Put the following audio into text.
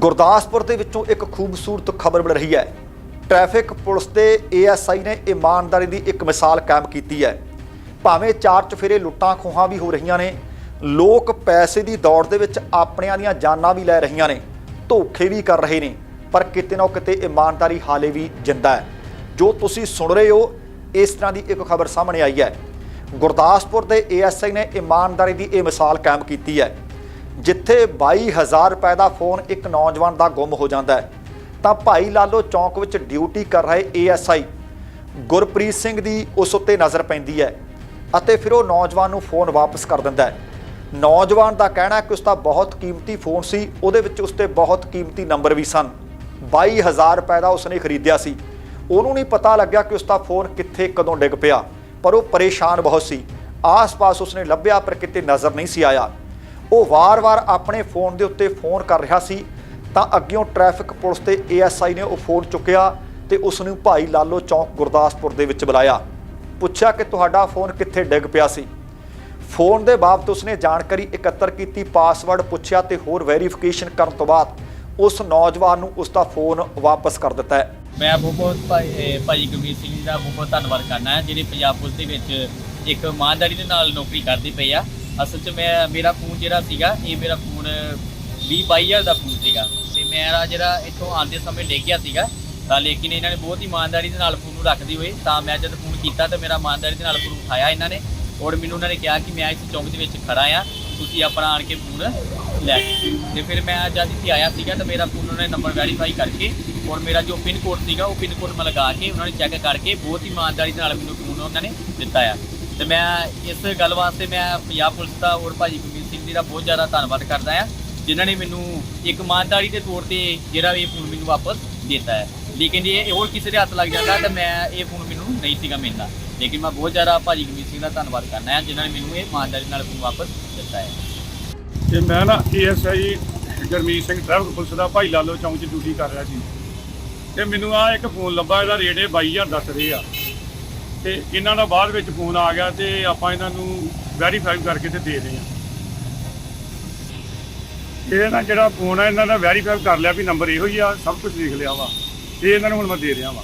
ਗੁਰਦਾਸਪੁਰ ਦੇ ਵਿੱਚੋਂ ਇੱਕ ਖੂਬਸੂਰਤ ਖਬਰ ਮਿਲ ਰਹੀ ਹੈ। ਟ੍ਰੈਫਿਕ ਪੁਲਿਸ ਤੇ ਏਐਸਆਈ ਨੇ ਇਮਾਨਦਾਰੀ ਦੀ ਇੱਕ ਮਿਸਾਲ ਕਾਇਮ ਕੀਤੀ ਹੈ। ਭਾਵੇਂ ਚਾਰ ਚਫੇਰੇ ਲੁੱਟਾਂ ਖੋਹਾਂ ਵੀ ਹੋ ਰਹੀਆਂ ਨੇ, ਲੋਕ ਪੈਸੇ ਦੀ ਦੌੜ ਦੇ ਵਿੱਚ ਆਪਣਿਆਂ ਦੀਆਂ ਜਾਨਾਂ ਵੀ ਲੈ ਰਹੀਆਂ ਨੇ, ਧੋਖੇ ਵੀ ਕਰ ਰਹੇ ਨੇ, ਪਰ ਕਿਤੇ ਨਾ ਕਿਤੇ ਇਮਾਨਦਾਰੀ ਹਾਲੇ ਵੀ ਜਿੰਦਾ ਹੈ। ਜੋ ਤੁਸੀਂ ਸੁਣ ਰਹੇ ਹੋ, ਇਸ ਤਰ੍ਹਾਂ ਦੀ ਇੱਕ ਖਬਰ ਸਾਹਮਣੇ ਆਈ ਹੈ। ਗੁਰਦਾਸਪੁਰ ਦੇ ਏਐਸਆਈ ਨੇ ਇਮਾਨਦਾਰੀ ਦੀ ਇਹ ਮਿਸਾਲ ਕਾਇਮ ਕੀਤੀ ਹੈ। ਜਿੱਥੇ 22000 ਰੁਪਏ ਦਾ ਫੋਨ ਇੱਕ ਨੌਜਵਾਨ ਦਾ ਗੁੰਮ ਹੋ ਜਾਂਦਾ ਹੈ। ਤਾਂ ਭਾਈ ਲਾਲੋ ਚੌਂਕ ਵਿੱਚ ਡਿਊਟੀ ਕਰ ਰਹੇ ਏਐਸਆਈ ਗੁਰਪ੍ਰੀਤ ਸਿੰਘ ਦੀ ਉਸ ਉੱਤੇ ਨਜ਼ਰ ਪੈਂਦੀ ਹੈ ਅਤੇ ਫਿਰ ਉਹ ਨੌਜਵਾਨ ਨੂੰ ਫੋਨ ਵਾਪਸ ਕਰ ਦਿੰਦਾ ਹੈ। ਨੌਜਵਾਨ ਦਾ ਕਹਿਣਾ ਹੈ ਕਿ ਉਸ ਦਾ ਬਹੁਤ ਕੀਮਤੀ ਫੋਨ ਸੀ, ਉਹਦੇ ਵਿੱਚ ਉਸ ਤੇ ਬਹੁਤ ਕੀਮਤੀ ਨੰਬਰ ਵੀ ਸਨ। 22000 ਰੁਪਏ ਦਾ ਉਸਨੇ ਖਰੀਦਿਆ ਸੀ। ਉਹਨੂੰ ਨਹੀਂ ਪਤਾ ਲੱਗਿਆ ਕਿ ਉਸ ਦਾ ਫੋਨ ਕਿੱਥੇ, ਕਦੋਂ ਡਿੱਗ ਪਿਆ, ਪਰ ਉਹ ਪਰੇਸ਼ਾਨ ਬਹੁਤ ਸੀ। ਆਸ-ਪਾਸ ਉਸਨੇ ਲੱਭਿਆ, ਪਰ ਕਿਤੇ ਨਜ਼ਰ ਨਹੀਂ ਸੀ ਆਇਆ। ਉਹ ਵਾਰ-ਵਾਰ ਆਪਣੇ ਫੋਨ ਦੇ ਉੱਤੇ ਫੋਨ ਕਰ ਰਿਹਾ ਸੀ, ਤਾਂ ਅੱਗਿਓਂ ਟ੍ਰੈਫਿਕ ਪੁਲਿਸ ਤੇ ਏਐਸਆਈ ਨੇ ਉਹ ਫੋਨ ਚੁੱਕਿਆ ਤੇ ਉਸ ਨੂੰ ਭਾਈ ਲਾਲੋ ਚੌਂਕ, ਗੁਰਦਾਸਪੁਰ ਦੇ ਵਿੱਚ ਬੁਲਾਇਆ। ਪੁੱਛਿਆ ਕਿ ਤੁਹਾਡਾ ਫੋਨ ਕਿੱਥੇ ਡਿੱਗ ਪਿਆ ਸੀ? ਫੋਨ ਦੇ ਬਾਬਤ ਉਸਨੇ ਜਾਣਕਾਰੀ ਇਕੱਤਰ ਕੀਤੀ, ਪਾਸਵਰਡ ਪੁੱਛਿਆ ਤੇ ਹੋਰ ਵੈਰੀਫਿਕੇਸ਼ਨ ਕਰਨ ਤੋਂ ਬਾਅਦ ਉਸ ਨੌਜਵਾਨ ਨੂੰ ਉਸ ਦਾ ਫੋਨ ਵਾਪਸ ਕਰ ਦਿੱਤਾ ਹੈ। ਮੈਂ ਬਹੁਤ ਭਾਈ ਭਾਈ ਗੁਰਮੀਤ ਸਿੰਘ ਜੀ ਦਾ ਬਹੁਤ ਬਹੁਤ ਧੰਨਵਾਦ ਕਰਨਾ ਹੈ, ਜਿਹੜੇ ਪੰਜਾਬ ਪੁਲਿਸ ਦੇ ਵਿੱਚ ਇੱਕ ਇਮਾਨਦਾਰੀ ਦੇ ਨਾਲ ਨੌਕਰੀ ਕਰਦੇ ਪਏ ਆ। ਅਸਲ 'ਚ ਮੈਂ, ਮੇਰਾ ਫੋਨ ਜਿਹੜਾ ਸੀਗਾ, ਇਹ ਮੇਰਾ ਫੋਨ 20 22000 ਦਾ ਫੋਨ ਸੀਗਾ। ਤੇ ਮੇਰਾ ਜਿਹੜਾ ਇੱਥੋਂ ਆਉਂਦੇ ਸਮੇਂ ਲੈ ਗਿਆ ਸੀਗਾ। ਤਾਂ ਲੇਕਿਨ ਇਹਨਾਂ ਨੇ ਬਹੁਤ ਇਮਾਨਦਾਰੀ ਦੇ ਨਾਲ ਫੋਨ ਨੂੰ ਰੱਖਦੇ ਹੋਏ, ਤਾਂ ਮੈਂ ਜਦ ਫੋਨ ਕੀਤਾ ਤਾਂ ਮੇਰਾ ਇਮਾਨਦਾਰੀ ਦੇ ਨਾਲ ਫੋਨ ਉਠਾਇਆ ਇਹਨਾਂ ਨੇ। ਔਰ ਮੈਨੂੰ ਉਹਨਾਂ ਨੇ ਕਿਹਾ ਕਿ ਮੈਂ ਇਸ ਚੌਂਕ ਦੇ ਵਿੱਚ ਖੜਾ ਆ ਤੁਸੀਂ ਆਪਣਾ ਆਣ ਕੇ ਫੋਨ ਲੈ ਕੇ ਤੇ ਫਿਰ ਮੈਂ ਜਦ ਇੱਥੇ ਆਇਆ ਸੀਗਾ ਤਾਂ ਮੇਰਾ ਫੋਨ ਉਹਨਾਂ ਨੇ ਨੰਬਰ ਵੈਰੀਫਾਈ ਕਰਕੇ ਔਰ ਮੇਰਾ ਜੋ ਪਿਨ ਕੋਡ ਸੀਗਾ, ਉਹ ਪਿਨ ਕੋਡ ਮੈਂ ਲਗਾ ਕੇ ਉਹਨਾਂ ਨੇ ਚੈੱਕ ਕਰਕੇ ਬਹੁਤ ਇਮਾਨਦਾਰੀ ਦੇ ਨਾਲ ਮੈਨੂੰ ਫੋਨ ਉਹਨਾਂ ਨੇ ਦਿੱਤਾ ਆ। ਤੇ ਮੈਂ ਇਸ ਗੱਲ ਵਾਸਤੇ ਮੈਂ ਪੰਜਾਬ ਪੁਲਿਸ ਦਾ ਔਰ ਭਾਜੀ ਗੁਰਮੀਤ ਸਿੰਘ ਜੀ ਦਾ ਬਹੁਤ ਜ਼ਿਆਦਾ ਧੰਨਵਾਦ ਕਰਦਾ ਆ ਜਿਨ੍ਹਾਂ ਨੇ ਮੈਨੂੰ ਇੱਕ ਇਮਾਨਦਾਰੀ ਦੇ ਤੌਰ ਤੇ ਜਿਹੜਾ ਇਹ ਫੋਨ ਮੈਨੂੰ ਵਾਪਸ ਦਿੱਤਾ ਹੈ। ਲੇਕਿਨ ਜੇ ਇਹ ਹੋਰ ਕਿਸੇ ਦੇ ਹੱਥ ਲੱਗ ਜਾਂਦਾ ਤਾਂ ਮੈਂ ਇਹ ਫੋਨ ਮੈਨੂੰ ਨਹੀਂ ਸੀਗਾ ਮਿਲਦਾ। ਲੇਕਿਨ ਮੈਂ ਬਹੁਤ ਜ਼ਿਆਦਾ ਭਾਜੀ ਗੁਰਮੀਤ ਸਿੰਘ ਦਾ ਧੰਨਵਾਦ ਕਰਨਾ ਹੈ, ਜਿਨ੍ਹਾਂ ਨੇ ਮੈਨੂੰ ਇਹ ਇਮਾਨਦਾਰੀ ਨਾਲ ਫੋਨ ਵਾਪਸ ਦਿੱਤਾ ਹੈ। ਤੇ ਮੈਂ ਨਾ ASI Gurmeet Singh traffic police ਦਾ ਭਾਈ ਲਾਲੋ ਚੌਂਕ 'ਚ ਡਿਊਟੀ ਕਰ ਰਿਹਾ ਸੀ। ਤੇ ਮੈਨੂੰ ਆ ਇੱਕ ਫੋਨ ਲੱਭਾ, ਇਹਦਾ ਰੇਟ ਇਹ 22000 ਦੱਸ ਰਹੇ ਆ। ਤੇ ਇਹਨਾਂ ਦਾ ਬਾਅਦ ਵਿੱਚ ਫੋਨ ਆ ਗਿਆ ਤੇ ਆਪਾਂ ਇਹਨਾਂ ਨੂੰ ਵੈਰੀਫਾਈ ਕਰਕੇ ਤੇ ਦੇ ਰਹੇ ਹਾਂ। ਇਹ ਨਾ ਜਿਹੜਾ ਫੋਨ ਆ, ਇਹਨਾਂ ਦਾ ਵੈਰੀਫਾਈ ਕਰ ਲਿਆ ਵੀ ਨੰਬਰ ਇਹੋ ਹੀ ਆ, ਸਭ ਕੁਝ ਲਿਖ ਲਿਆ ਵਾ। ਇਹ ਇਹਨਾਂ ਨੂੰ ਹੁਣ ਮੈਂ ਦੇ ਰਿਹਾ ਵਾ।